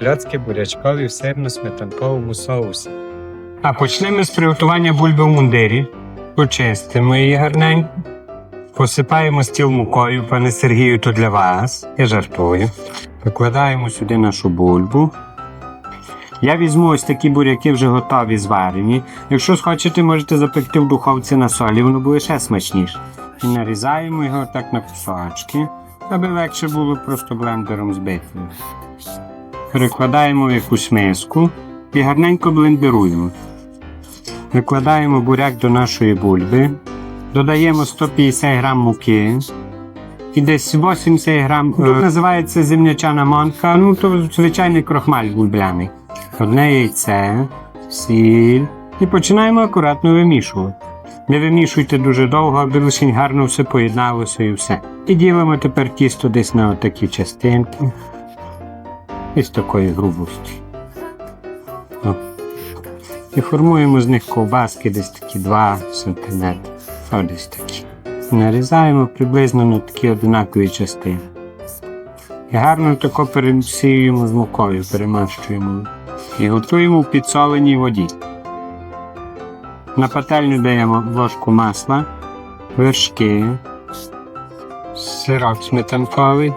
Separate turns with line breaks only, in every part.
кльоцки бурячкові в сирно-сметанковому соусі.
А почнемо з приготування бульби в мундирі. Почистимо її гарненько. Посипаємо стіл мукою, пане Сергію, то для вас. Я жартую. Викладаємо сюди нашу бульбу. Я візьму ось такі буряки вже готові зварені. Якщо схочете, можете запекти в духовці на солі, воно буде ще смачніше. І нарізаємо його так на кусочки, аби легше було просто блендером збити. Перекладаємо в якусь миску і гарненько блендеруємо. Викладаємо буряк до нашої бульби, додаємо 150 грам муки і десь 80 грам. Тут називається землячана манка, ну то звичайний крохмаль бульбляний. Одне яйце, сіль і починаємо акуратно вимішувати. Не вимішуйте дуже довго, аби лише гарно все поєдналося і все. І ділимо тепер тісто десь на отакі частинки. З такої грубості. І формуємо з них ковбаски десь такі 2 см. О, десь такі. Нарізаємо приблизно на такі однакові частини. І гарно тако пересіюємо з мукою, перемащуємо. І готуємо в підсоленій воді. На пательню даємо ложку масла, вершки, сирок сметанковий.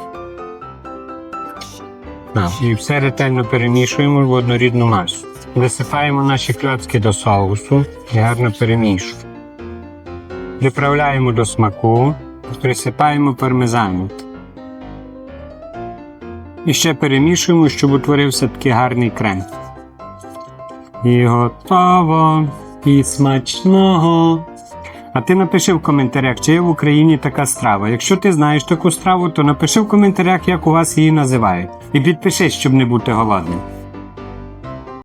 І все ретельно перемішуємо в однорідну масу. Висипаємо наші кльоцки до соусу і гарно перемішуємо. Приправляємо до смаку, присипаємо пармезаном. І ще перемішуємо, щоб утворився такий гарний крем. І готово, і смачного. А ти напиши в коментарях, чи є в Україні така страва. Якщо ти знаєш таку страву, то напиши в коментарях, як у вас її називають. І підпишись, щоб не бути голодним.